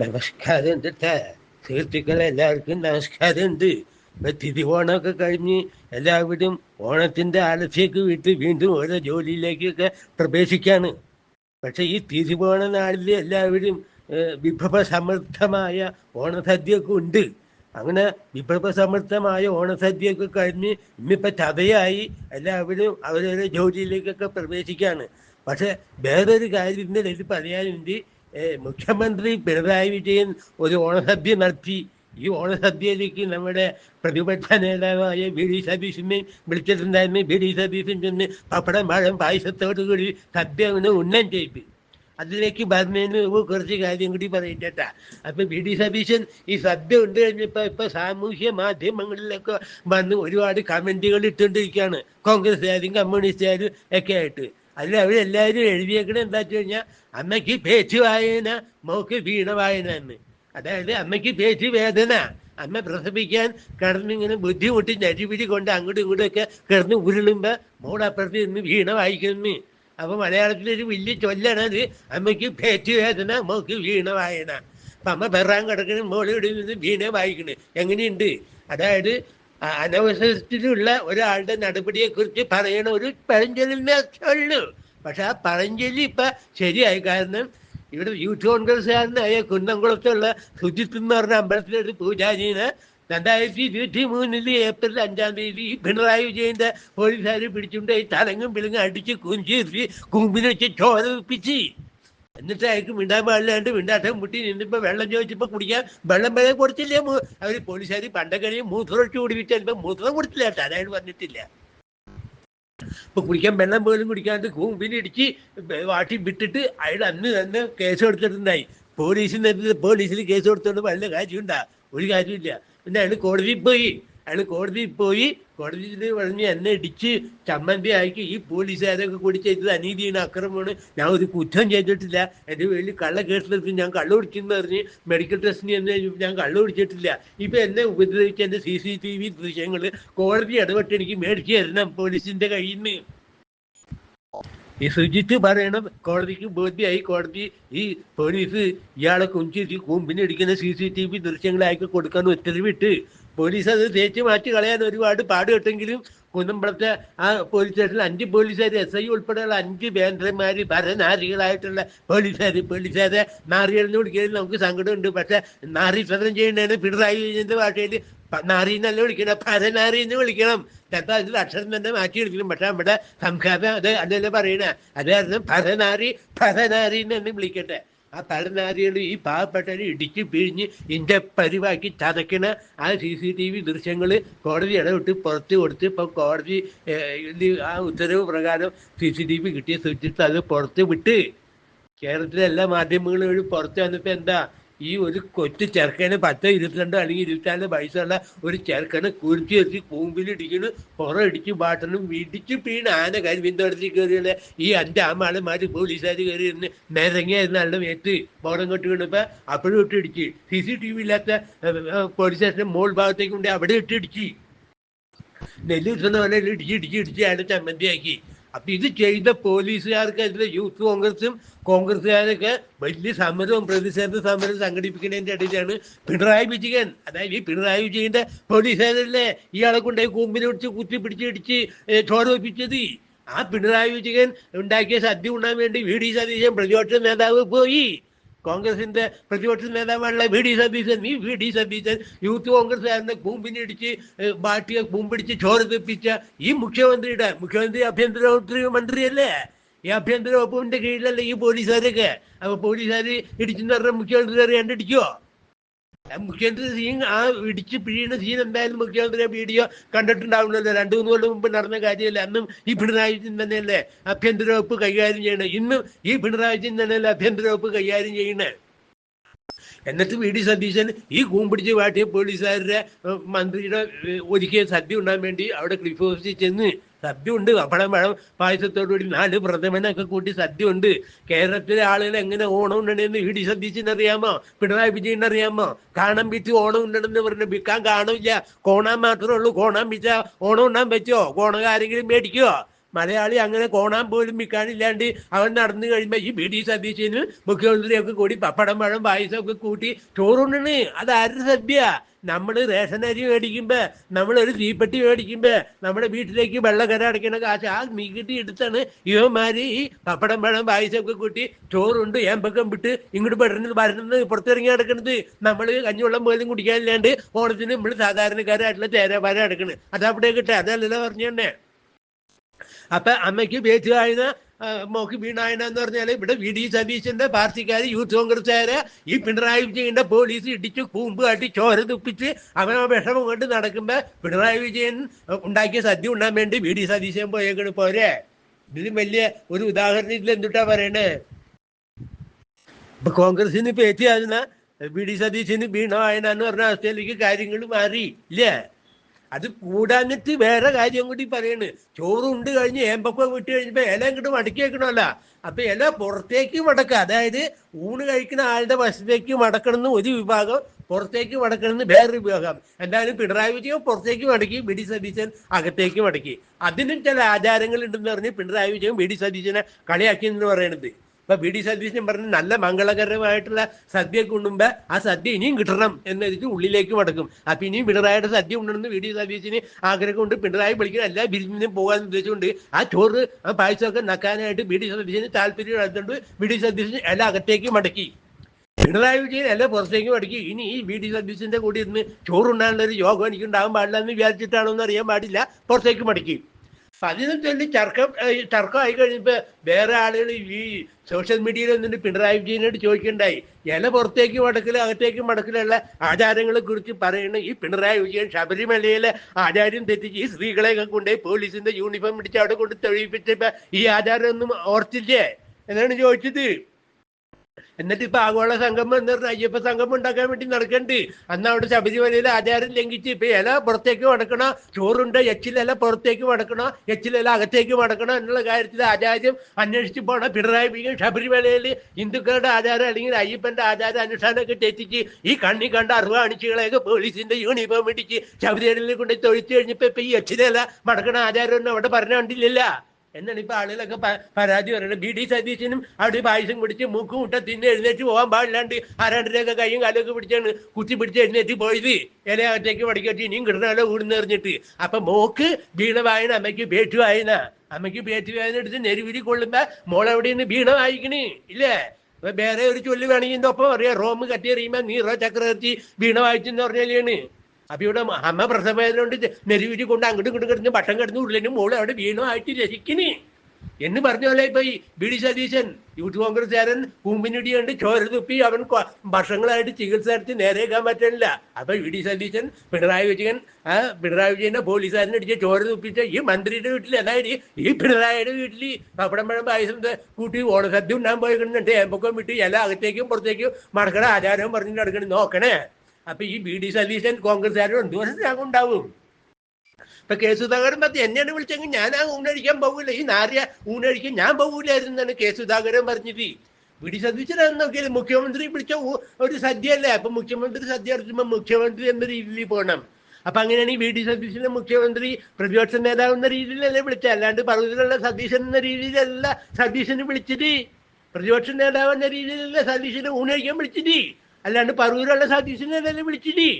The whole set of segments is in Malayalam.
നമസ്കാരം കേട്ടാ സുഹൃത്തുക്കളെ എല്ലാവർക്കും നമസ്കാരമുണ്ട് ഇപ്പൊ തിരുവോണമൊക്കെ കഴിഞ്ഞ് എല്ലാവരും ഓണത്തിന്റെ ആലസ്യക്ക് വിട്ട് വീണ്ടും ഓരോ ജോലിയിലേക്കൊക്കെ പ്രവേശിക്കാണ് പക്ഷെ ഈ തിരുവോണ നാളിൽ എല്ലാവരും വിഭവസമൃദ്ധമായ ഓണസദ്യയൊക്കെ ഉണ്ട്. അങ്ങനെ വിഭവസമൃദ്ധമായ ഓണസദ്യയൊക്കെ കഴിഞ്ഞ് ഇന്നിപ്പോ ചതയായി എല്ലാവരും അവരവരുടെ ജോലിയിലേക്കൊക്കെ പ്രവേശിക്കാണ്. പക്ഷെ വേറൊരു കാര്യം ഇതിന്റെ ഇത് പറയാനുണ്ട്. മുഖ്യമന്ത്രി പിണറായി വിജയൻ ഒരു ഓണസദ്യ നടത്തി. ഈ ഓണസദ്യയിലേക്ക് നമ്മുടെ പ്രതിപക്ഷ നേതാവായ വി ഡി സതീശനെ വിളിച്ചിട്ടുണ്ടായിരുന്നു. വി ഡി സതീശൻ ചെന്ന് പപ്പടം പഴം പായസത്തോടു കൂടി സദ്യ ഒന്ന് ഉന്നം ചെയ്തു. അതിലേക്ക് വരുന്നതിന് കുറച്ച് കാര്യം കൂടി പറയട്ടാ അപ്പൊ വി ഡി സതീശൻ ഈ സദ്യ ഉണ്ട് കഴിഞ്ഞപ്പോ ഇപ്പൊ സാമൂഹ്യ മാധ്യമങ്ങളിലൊക്കെ വന്ന് ഒരുപാട് കമന്റുകൾ ഇട്ടുകൊണ്ടിരിക്കുകയാണ്. കോൺഗ്രസ്സുകാരും കമ്മ്യൂണിസ്റ്റുകാരും ഒക്കെ ആയിട്ട്. അതിൽ അവരെല്ലാവരും എഴുതിയേക്കണത് എന്താ വെച്ച് കഴിഞ്ഞാൽ അമ്മയ്ക്ക് പേച്ച് വായന മോക്ക് വീണ വായന എന്ന് അതായത് അമ്മയ്ക്ക് പേച്ച് വേദന. അമ്മ പ്രസവിക്കാൻ കിടന്നിങ്ങനെ ബുദ്ധിമുട്ടി നരിപിടി കൊണ്ട് അങ്ങോട്ടും ഇങ്ങോട്ടും ഒക്കെ കിടന്ന് ഉരുളുമ്പോ മോളപ്പുറത്ത് നിന്ന് വീണ വായിക്കുന്നു. അപ്പൊ മലയാളത്തിലൊരു വലിയ ചൊല്ലണത് അമ്മയ്ക്ക് പേച്ച് വേദന മോക്ക് വീണ വായന. അപ്പൊ അമ്മ പെറാൻ കിടക്കണ മോളിവിടെ നിന്ന് വീണ വായിക്കണേ. എങ്ങനെയുണ്ട്? അതായത് അനവസരത്തിലുള്ള ഒരാളുടെ നടപടിയെ കുറിച്ച് പറയണ ഒരു പഴഞ്ചൊല്ലിനെ ഉള്ളൂ. പക്ഷെ ആ പഴഞ്ചൊല്ലി ഇപ്പൊ ശരിയായി. കാരണം ഇവിടെ യൂത്ത് കോൺഗ്രസ്സുകാരനായ കുന്നംകുളത്തുള്ള സുജിത്ത് എന്ന് പറഞ്ഞ അമ്പലത്തിലെ ഒരു പൂജാരിനെ രണ്ടായിരത്തി ഇരുപത്തി മൂന്നിൽ ഏപ്രിൽ അഞ്ചാം തീയതി പിണറായി വിജയന്റെ പോലീസുകാർ പിടിച്ചുകൊണ്ട് തലങ്ങും പിളങ്ങും അടിച്ച് കുഞ്ചിരുത്തി കുമ്പിനെ വെച്ച് ചോര വെപ്പിച്ച്. എന്നിട്ട് അയാൾക്ക് മിണ്ടാൻ പാടില്ലാണ്ട് മിണ്ടാട്ടം മുട്ടി നിന്നിപ്പോ വെള്ളം ചോദിച്ചപ്പോ കുടിക്കാൻ വെള്ളം വരെ കൊടുത്തില്ലേ അവർ പോലീസുകാർ പണ്ടൊക്കെ മൂത്രം ഒഴിച്ച് കുടിപ്പിച്ച ചിലപ്പോ മൂത്രം കൊടുത്തില്ല കേട്ടോ. അതായത് പറഞ്ഞിട്ടില്ല ഇപ്പൊ കുടിക്കാൻ വെള്ളം പോലും കുടിക്കാണ്ട് കൂമ്പിനിടിച്ച് വാട്ടി വിട്ടിട്ട് അയാൾ അന്ന് തന്നെ കേസ് കൊടുത്തിട്ടുണ്ടായി. പോലീസിന് പോലീസിന് കേസ് കൊടുത്തോണ്ട് വല്ല കാര്യമുണ്ടാ? ഒരു കാര്യമില്ല പിന്നെ അയാൾ കോടതിയിൽ പോയി. അയാൾ കോടതിയിൽ പോയി കോടതിയിൽ പറഞ്ഞ് എന്നെ ഇടിച്ച് ചമ്മന്തി ആക്കി ഈ പോലീസ് പോലീസുകാരൊക്കെ കൂടി ചെയ്തത് അനീതിയാണ് അക്രമമാണ്. ഞാൻ ഒരു കുറ്റം ചെയ്തിട്ടില്ല. എന്റെ പേരിൽ കള്ള കേസിലെടുത്ത് ഞാൻ കള്ള കുടിച്ചെന്ന് പറഞ്ഞ് മെഡിക്കൽ ടെസ്റ്റിന് എന്നെ ഞാൻ കള്ള കുടിച്ചിട്ടില്ല. ഇപ്പൊ എന്നെ ഉപദ്രവിച്ച എന്റെ സി സി ടി വി ദൃശ്യങ്ങൾ കോടതി ഇടപെട്ട് എനിക്ക് മേടിച്ചു തരണം പോലീസിന്റെ കയ്യിൽ നിന്ന് ഈ സുജിത്ത് പറയണം കോടതിക്ക് ബോധ്യമായി കോടതി ഈ പോലീസ് ഇയാളെ കുഞ്ചിച്ച് കൂമ്പിനടിക്കുന്ന സി സി ടി വി ദൃശ്യങ്ങളാക്കി കൊടുക്കാൻ ഉത്തരവിട്ട് പോലീസ് അത് തേച്ച് മാറ്റി കളയാൻ ഒരുപാട് പാടുപെട്ടെങ്കിലും കുന്നമ്പളത്തെ ആ പോലീസ് സ്റ്റേഷനിൽ അഞ്ച് പോലീസുകാർ എസ് ഐ ഉൾപ്പെടെയുള്ള അഞ്ച് വേന്ദ്രന്മാര് ഭരനാരികളായിട്ടുള്ള പോലീസുകാർ പോലീസുകാരെ നാറികളെന്ന് വിളിക്കുന്നതിൽ നമുക്ക് സങ്കടമുണ്ട്. പക്ഷെ നാറി സ്വതം ചെയ്യുന്നതിന് പിണറായി വിജയന്റെ ഭാഷയിൽ നാറി എന്നല്ല വിളിക്കണം. പരനാരി എന്ന് വിളിക്കണം. ചിലപ്പോൾ അതിന്റെ അക്ഷരം തന്നെ മാറ്റി വിളിക്കണം പക്ഷെ നമ്മുടെ സംഘാതം അത് അതല്ലേ പറയണേ. അത് കാരണം പരനാരി പരനാറി എന്ന് വിളിക്കട്ടെ. ആ പരനാരികൾ ഈ പാവപ്പെട്ടവരെ ഇടിച്ച് പിഴിഞ്ഞ് ഇന്റെ പരിവാക്കി ചതക്കണ ആ സി സി ടി വി ദൃശ്യങ്ങൾ കോടതി ഇടവിട്ട് പുറത്ത് കൊടുത്ത് ഇപ്പൊ കോടതി ആ ഉത്തരവ് പ്രകാരം സി സി ടി വി കിട്ടിയ സൂചിച്ചിട്ട് അത് പുറത്ത് വിട്ട്. കേരളത്തിലെ എല്ലാ മാധ്യമങ്ങളും വഴി പുറത്ത് വന്നപ്പോ എന്താ? ഈ ഒരു കൊച്ചു ചെറുക്കന് പത്തോ ഇരുപത്തിരണ്ടോ അല്ലെങ്കിൽ ഇരുപത്തിനാല് വയസ്സുള്ള ഒരു ചെറുക്കനെ കുരിച്ചു വെച്ച് കൂമ്പിലിടിക്കണ് പുറം ഇടിച്ച് ബാട്ടനും ഇടിച്ച് വീണ് ആന കരി പിന്തുടത്തി കയറിയുള്ള ഈ അഞ്ച് ആമാളന്മാര് പോലീസുകാർ കയറി ഇരുന്ന് നിരങ്ങിയായിരുന്നു നല്ല മേത്ത് ബോധം കൊട്ടി വീണപ്പോ അപ്പോഴും ഇട്ട് ഇടിച്ച്. സി സി ടി വി ഇല്ലാത്ത പോലീസ് സ്റ്റേഷൻ മോൾ ഭാഗത്തേക്ക് ഉണ്ടെങ്കിൽ അവിടെ ഇട്ടിടിച്ച് നെല്ല് കിട്ടുന്ന പോലെ ഇടിച്ച് ഇടിച്ച് ഇടിച്ച് അയാളെ ചമ്മന്തിയാക്കി. അപ്പൊ ഇത് ചെയ്ത പോലീസുകാർക്കെതിരെ യൂത്ത് കോൺഗ്രസും കോൺഗ്രസുകാരൊക്കെ വലിയ സമരവും പ്രതിഷേധ സമരം സംഘടിപ്പിക്കുന്നതിന്റെ ഇടയിലാണ് പിണറായി വിജയൻ. അതായത് ഈ പിണറായി വിജയന്റെ പോലീസുകാരല്ലേ? ഇയാളെ കൊണ്ടുപോയി കൂമ്പിനെ പിടിച്ച് കുത്തി പിടിച്ചിടിച്ച് ചോര വെപ്പിച്ചത് ആ പിണറായി വിജയൻ ഉണ്ടാക്കിയ സദ്യ ഉണ്ണാൻ വേണ്ടി വി. ഡി. സതീശൻ പ്രതിപക്ഷ നേതാവ് പോയി. കോൺഗ്രസിന്റെ പ്രതിപക്ഷ നേതാവാണുള്ള വി ഡി സതീശൻ ഈ വി ഡി സതീശൻ യൂത്ത് കോൺഗ്രസ്സുകാരനെ കൂമ്പിനിടിച്ച് ഏഹ്, ബാട്ടിയെ കൂമ്പിടിച്ച് ചോര തെപ്പിച്ച ഈ മുഖ്യമന്ത്രിയുടെ മുഖ്യമന്ത്രി ആഭ്യന്തര വകുപ്പ് മന്ത്രിയല്ലേ? ഈ ആഭ്യന്തര വകുപ്പിന്റെ കീഴിലല്ലേ ഈ പോലീസുകാരൊക്കെ? അപ്പൊ പോലീസുകാർ ഇടിച്ചെന്ന് പറഞ്ഞ മുഖ്യമന്ത്രി അറിയാണ്ടിടിക്കോ ആ മുഖ്യമന്ത്രി സീൻ ആ ഇടിച്ച് പിഴിയുന്ന സീൻ എന്തായാലും മുഖ്യമന്ത്രി വീഡിയോ കണ്ടിട്ടുണ്ടാവുന്നല്ലോ രണ്ടു മൂന്ന് കൊല്ലം മുമ്പ് നടന്ന കാര്യമല്ല? അന്നും ഈ പിണറായി തന്നെയല്ലേ ആഭ്യന്തര വകുപ്പ് കൈകാര്യം ചെയ്യണേ? ഇന്നും ഈ പിണറായി തന്നെയല്ലേ ആഭ്യന്തര വകുപ്പ് കൈകാര്യം ചെയ്യണേ? എന്നിട്ട് വി ഡി സതീശൻ ഈ കൂമ്പിടിച്ച് വാട്ടിയ പോലീസുകാരുടെ മന്ത്രിയുടെ ഒരുക്കിയ സദ്യ ഉണ്ടാൻ വേണ്ടി അവിടെ ക്ലിഫ് ഹൗസിൽ ചെന്ന് സദ്യ ഉണ്ട് പപ്പടം പഴം പായസത്തോടുകൂടി നാല് പ്രഥമനൊക്കെ കൂട്ടി സദ്യ ഉണ്ട് കേരളത്തിലെ ആളുകൾ എങ്ങനെ ഓണം ഉണ്ടെന്ന് ഇടി അറിയാമോ പിണറായി വിജയൻ അറിയാമോ? കാണാൻ പിച്ച് ഓണം ഉണ്ടെന്ന് പറഞ്ഞു വിൽക്കാൻ കാണില്ല കോണാൻ മാത്രമേ ഉള്ളൂ. കോണാൻ പിച്ച ഓണം ഉണ്ണാൻ പറ്റുമോ? കോണകാരെങ്കിലും മേടിക്കുവോ? മലയാളി അങ്ങനെ കോണാൻ പോലും വിൽക്കാനില്ലാണ്ട് അവൻ നടന്നു കഴിയുമ്പോൾ ഈ ബി ഡി സതീശന് മുഖ്യമന്ത്രിയൊക്കെ കൂടി പപ്പടം പഴം പായസം ഒക്കെ കൂട്ടി ചോറുണ്ണണ്. അത് ആരുടെ സദ്യ? നമ്മൾ റേഷൻ അരി മേടിക്കുമ്പോ നമ്മൾ ഒരു തീപ്പെട്ടി മേടിക്കുമ്പോ നമ്മുടെ വീട്ടിലേക്ക് വെള്ളക്കര അടയ്ക്കണ കാശ് ആ മീകിട്ടി എടുത്താണ് ഇവന്മാര് ഈ പപ്പടം പഴം പായസമൊക്കെ കൂട്ടി ചോറുണ്ട് ഏമ്പക്കം വിട്ട് ഇങ്ങോട്ട് പെടുന്നത് വരുന്നത് പുറത്തിറങ്ങി നടക്കുന്നത് നമ്മൾ കഞ്ഞിവെള്ളം പോലും കുടിക്കാനില്ലാണ്ട് ഓണത്തിന് നമ്മൾ സാധാരണക്കാരായിട്ടുള്ള തേരാപാരം അടക്കണത് അതവിടെ കിട്ടെ അതല്ലല്ലോ പറഞ്ഞു തന്നെ അപ്പൊ അമ്മയ്ക്ക് പേച്ചുകായന മോക്ക് വീണായന എന്ന് പറഞ്ഞാൽ ഇവിടെ വി ഡി സതീശന്റെ പാർട്ടിക്കാർ യൂത്ത് കോൺഗ്രസ്സുകാര് ഈ പിണറായി വിജയന്റെ പോലീസ് ഇടിച്ച് കൂമ്പ് കാട്ടി ചോര തുപ്പിച്ച് അവൻ വിഷമം കൊണ്ട് നടക്കുമ്പോ പിണറായി വിജയൻ ഉണ്ടാക്കിയ സദ്യ ഉണ്ടാൻ വേണ്ടി വി ഡി സതീശൻ പോയേക്കണ്. പോരെ. ഇതിലും വലിയ ഒരു ഉദാഹരണം ഇതിൽ എന്തുട്ടാ പറയണേ? ഇപ്പൊ കോൺഗ്രസിന് പേച്ചുകാരന വി ഡി സതീശന് വീണായന എന്ന് പറഞ്ഞ അവസ്ഥയിലേക്ക് കാര്യങ്ങൾ മാറി ഇല്ലേ? അത് കൂടാഞ്ഞിട്ട് വേറെ കാര്യം കൂടി പറയണ്. ചോറുണ്ട് കഴിഞ്ഞ് ഏമ്പക്കം വിട്ട് കഴിഞ്ഞപ്പോ ഇല ഇങ്ങോട്ട് മടക്കി വെക്കണമല്ല. അപ്പൊ ഇല പുറത്തേക്ക് മടക്കുക. അതായത് ഊണ് കഴിക്കുന്ന ആളുടെ വശത്തേക്ക് മടക്കണമെന്ന് ഒരു വിഭാഗം പുറത്തേക്ക് മടക്കണമെന്ന് വേറൊരു വിഭാഗം. എന്തായാലും പിണറായി വിജയൻ പുറത്തേക്ക് മടക്കി ബി ഡി സതീശൻ അകത്തേക്ക് മടക്കി. അതിനും ചില ആചാരങ്ങൾ ഉണ്ടെന്ന് പറഞ്ഞ് പിണറായി വിജയൻ ബി ഡി സതീശനെ കളിയാക്കി എന്ന് പറയണത്. ഇപ്പൊ ബി ഡി സതീശൻ പറഞ്ഞ നല്ല മംഗളകരമായിട്ടുള്ള സദ്യ കൊണ്ടുമ്പോ ആ സദ്യ ഇനിയും കിട്ടണം എന്നെഴുതി ഉള്ളിലേക്ക് മടക്കും. അപ്പൊ ഇനിയും പിണറായിയുടെ സദ്യ ഉണ്ടെന്ന് ബി ഡി സതീശന് കൊണ്ട് പിണറായി വിളിക്കുന്ന എല്ലാ ബിരിഞ്ഞിനും പോകാൻ ഉദ്ദേശിച്ചുകൊണ്ട് ആ ചോറ് ആ പായസമൊക്കെ നക്കാനായിട്ട് ബി ഡി സതീശന് താല്പര്യം എടുത്തുകൊണ്ട് ബി ഡി സതീശൻ എല്ലാം അകത്തേക്ക് മടക്കി. പിണറായി വിജയൻ എല്ലാം പുറത്തേക്ക് മടക്കി. ഇനി ഈ വി ഡി സതീശന്റെ കൂടി ഇരുന്ന് ചോറുണ്ടാനുള്ള ഒരു യോഗം എനിക്ക് ഉണ്ടാകാൻ പാടില്ല എന്ന് വിചാരിച്ചിട്ടാണോ എന്ന് അറിയാൻ പാടില്ല. പുറത്തേക്ക് മടക്കി. അതിനെ തർക്കം ഏഹ് തർക്കമായി കഴിഞ്ഞപ്പോ വേറെ ആളുകൾ ഈ സോഷ്യൽ മീഡിയയിൽ വന്നിട്ട് പിണറായി വിജയനോട് ചോദിക്കണ്ടായി. ഇല പുറത്തേക്ക് മടക്കൽ അകത്തേക്ക് മടക്കലുള്ള ആചാരങ്ങളെ കുറിച്ച് പറയുന്ന ഈ പിണറായി വിജയൻ ശബരിമലയിലെ ആചാര്യം തെറ്റിച്ച് ഈ സ്ത്രീകളെയൊക്കെ കൊണ്ടുപോയി പോലീസിന്റെ യൂണിഫോം ഇടിച്ച് അവിടെ കൊണ്ട് തെളിയിപ്പിച്ചപ്പോ ഈ ആചാരം ഒന്നും ഓർത്തില്ലേ? എന്നാണ് ചോദിച്ചത്? എന്നിട്ട് ഇപ്പൊ ആഗോള സംഗമം എന്ന് പറഞ്ഞ അയ്യപ്പ സംഗമം ഉണ്ടാക്കാൻ വേണ്ടി നടക്കണ്ട്. അന്ന് അവിടെ ശബരിമലയിൽ ആചാരം ലംഘിച്ച് ഇപ്പൊ ഇല പുറത്തേക്ക് മടക്കണ ചോറുണ്ട് എച്ചിലല പുറത്തേക്ക് മടക്കണ എച്ചിലല അകത്തേക്ക് മടക്കണം എന്നുള്ള കാര്യത്തിൽ ആചാര്യം അന്വേഷിച്ച് പോണ പിണറായി വിജയൻ ശബരിമലയിൽ ഹിന്ദുക്കളുടെ ആചാരം അല്ലെങ്കിൽ അയ്യപ്പന്റെ ആചാര അനുഷ്ഠാനമൊക്കെ തെറ്റിച്ച് ഈ കണ്ണി കണ്ട അറുവാണിച്ചുകളെയൊക്കെ പോലീസിന്റെ യൂണിഫോം ഇടിച്ച് ശബരിമലയിൽ കൊണ്ട് തൊഴിച്ചു കഴിഞ്ഞപ്പോ ഇപ്പൊ ഈ എച്ചിലല മടക്കണ ആചാരം ഒന്നും അവിടെ പറഞ്ഞു കണ്ടില്ലല്ല. എന്നാണ് ഇപ്പൊ ആളുകളൊക്കെ പരാതി പറയുന്നത്. ബി ഡി സതീശനും അവിടെ പായസം പിടിച്ച് മൂക്കും മുട്ട തിന്ന് എഴുന്നേറ്റ് പോകാൻ പാടില്ലാണ്ട് ആരാണ്ടിനൊക്കെ കൈയും കാലൊക്കെ പിടിച്ചാണ് കുത്തി പിടിച്ച് എഴുന്നേറ്റ് പോയത്. ഇലയകത്തേക്ക് പഠിക്കട്ടെ ഇനിയും കിടന്നാലോ ഊടുന്നെറിഞ്ഞിട്ട് അപ്പൊ മോക്ക് വീണ വായന അമ്മയ്ക്ക് പേറ്റു വായന അമ്മയ്ക്ക് പേറ്റു വായന എടുത്ത് നെരുവിരി കൊള്ളുമ്പോ നിന്ന് വീണ വായിക്കണ്? ഇല്ലേ? അപ്പൊ വേറെ ഒരു ചൊല്ല് വേണമെങ്കിൽ ഒപ്പം പറയാം. റോം കത്തിയെറിയുമ്പോ നീറോ ചക്രവർത്തി വീണ വായിച്ചെന്ന് പറഞ്ഞാലാണ് അപ്പൊ ഇവിടെ അമ്മ പ്രസവേദന കൊണ്ട് നെരുവിരി കൊണ്ട് അങ്ങോട്ടും ഇങ്ങോട്ടും കിടന്ന് ഭക്ഷണം കിടന്ന് ഉള്ളിലും മോൾ അവിടെ വീണുമായിട്ട് രസിക്കണേ എന്ന് പറഞ്ഞ പോലെ ഇപ്പൊ ഈ ബി ഡി സതീശൻ യൂത്ത് കോൺഗ്രസ്സുകാരൻ കൂമ്പിനിടി കണ്ട് ചോര തുപ്പി അവൻ ഭക്ഷണങ്ങളായിട്ട് ചികിത്സ എടുത്ത് നേരെയാക്കാൻ പറ്റണില്ല. അപ്പൊ വി ഡി സതീശൻ പിണറായി വിജയൻ ആ പിണറായി വിജയന്റെ പോലീസുകാരൻ അടിച്ച് ചോര തുപ്പിച്ച ഈ മന്ത്രിയുടെ വീട്ടിൽ അതായത് ഈ പിണറായിയുടെ വീട്ടിൽ പപ്പടം പഴം പായസം കൂട്ടി ഓണസദ്യ ഉണ്ടാകാൻ പോയിട്ടുണ്ട് ഏമ്പൊക്കെ വിട്ട് ഇല അകത്തേക്കും പുറത്തേക്കും മടക്കണ ആചാരവും പറഞ്ഞിട്ട് നടക്കണം. നോക്കണേ. അപ്പൊ ഈ ബി ഡി സതീശൻ കോൺഗ്രസ്സുകാരും ത്യാഗം ഉണ്ടാവും. ഇപ്പൊ കെ സുധാകരൻ പറ്റി എന്നെയാണ് വിളിച്ചെങ്കിൽ ഞാൻ ആ ഊണഴിക്കാൻ പോകില്ല ഈ നാരിയ ഊണഴിക്കാൻ ഞാൻ പോകൂലായിരുന്നാണ് കെ സുധാകരൻ പറഞ്ഞത് ബി ഡി സതീശൻ നോക്കിയാൽ മുഖ്യമന്ത്രി വിളിച്ച ഒരു സദ്യ അല്ലേ അപ്പൊ മുഖ്യമന്ത്രി സദ്യ അടച്ചുമ്പോ മുഖ്യമന്ത്രി എന്ന രീതിയിൽ പോകണം അപ്പൊ അങ്ങനെയാണെങ്കിൽ വി ഡി സതീശനെ മുഖ്യമന്ത്രി പ്രതിപക്ഷ നേതാവ് എന്ന രീതിയിലല്ലേ വിളിച്ചത്. അല്ലാണ്ട് പറഞ്ഞിട്ടുള്ള സതീശൻ എന്ന രീതിയിലല്ല സതീശന് വിളിച്ചിട്ട്. പ്രതിപക്ഷ നേതാവ് എന്ന രീതിയിലല്ല സതീശനെ ഊണഴിക്കാൻ വിളിച്ചത് അല്ലാണ്ട് പറവൂരുള്ള സതീശനെ വിളിച്ചിട്ടേ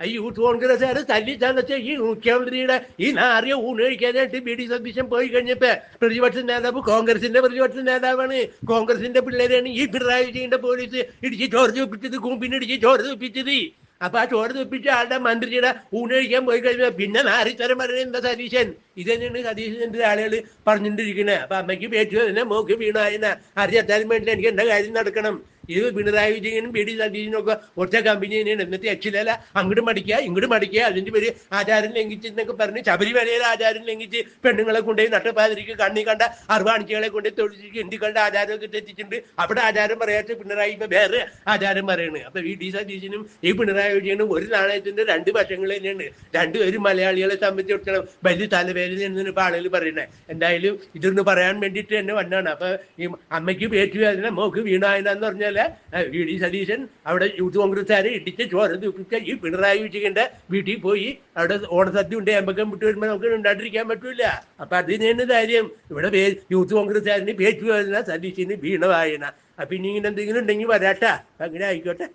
ഈ യൂത്ത് കോൺഗ്രസ്സുകാർ തല്ലി തന്നെ ഈ മുഖ്യമന്ത്രിയുടെ ഈ നാറിയ ഊണഴിക്കാനായിട്ട് ബി ഡി സതീശൻ പോയി കഴിഞ്ഞപ്പോ പ്രതിപക്ഷ നേതാവ് കോൺഗ്രസിന്റെ പ്രതിപക്ഷ നേതാവാണ്. കോൺഗ്രസിന്റെ പിള്ളേരാണ് ഈ പിണറായി വിജയന്റെ പോലീസ് ഇടിച്ച് ചോര തുപ്പിച്ചത് കൂമ്പിനിടിച്ച് ചോര തുപ്പിച്ചത്. അപ്പൊ ആ ചോര തുപ്പിച്ച ആളുടെ മന്ത്രിയുടെ ഊണഴിക്കാൻ പോയി കഴിഞ്ഞാൽ പിന്നെ നാറിത്തരം പറയുന്ന സതീശൻ? ഇത് തന്നെയാണ് സതീശന്റെ ആളുകൾ പറഞ്ഞിട്ടിരിക്കുന്നത് അപ്പൊ അമ്മയ്ക്ക് പേറ്റു തന്നെ മോക്ക് വീണായിരുന്ന അറിയാത്താലും വേണ്ടി എനിക്ക് എന്റെ കാര്യം നടക്കണം? ഇത് പിണറായി വിജയനും ബി ഡി സതീശനും ഒക്കെ ഒറ്റ കമ്പനി തന്നെയാണ്. എന്നിട്ട് എച്ചിലല്ല അങ്ങോട്ട് മടിക്കുക ഇങ്ങോട്ട് മടിക്കുക. അതിന്റെ പേര് ആചാരം ലംഘിച്ച് എന്നൊക്കെ പറഞ്ഞ് ശബരിമലയിൽ ആചാരം ലംഘിച്ച് പെണ്ണുങ്ങളെ കൊണ്ടുപോയി നട്ടപ്പാതിരിക്ക് കണ്ണി കണ്ട അറുവാണിച്ചകളെ കൊണ്ട് ഹിന്ദുക്കളുടെ കണ്ട ആചാരമൊക്കെ തെറ്റിച്ചിട്ടുണ്ട്. അവിടെ ആചാരം പറയാത്ത പിണറായി ഇപ്പൊ വേറെ ആചാരം പറയണ്. അപ്പൊ വി ഡി സതീശനും ഈ പിണറായി വിജയനും ഒരു നാണയത്തിന്റെ രണ്ട് വശങ്ങൾ തന്നെയാണ്. രണ്ടുപേരും മലയാളികളെ സംബന്ധിച്ചിടത്തോളം വലിയ തലവേദന ഇപ്പൊ ആളുകൾ പറയുന്നത്. എന്തായാലും ഇതൊന്ന് പറയാൻ വേണ്ടിയിട്ട് തന്നെ വന്നാണ്. അപ്പൊ ഈ അമ്മയ്ക്ക് പേറ്റുവേദന മോക്ക് വീണായന എന്ന് പറഞ്ഞാൽ മാത്രമല്ല വി ഡി സതീശൻ അവിടെ യൂത്ത് കോൺഗ്രസ്സുകാരെ ഇടിച്ച് ചോര ദുഃഖിച്ച ഈ പിണറായി വിജയന്റെ വീട്ടിൽ പോയി. അവിടെ ഓണസദ്യ ഉണ്ട് അമ്പക്കം വിട്ട് വരുമ്പോൾ നമുക്ക് ഉണ്ടാണ്ടിരിക്കാൻ പറ്റൂല. അപ്പൊ അതിനാണ് കാര്യം? ഇവിടെ യൂത്ത് കോൺഗ്രസ്സുകാരന് പേച്ചു വരുന്ന സതീശന് വീണ വായന. അപ്പൊ ഇനി ഇങ്ങനെ എന്തെങ്കിലും ഉണ്ടെങ്കിൽ വരാട്ടാ. അങ്ങനെ ആയിക്കോട്ടെ.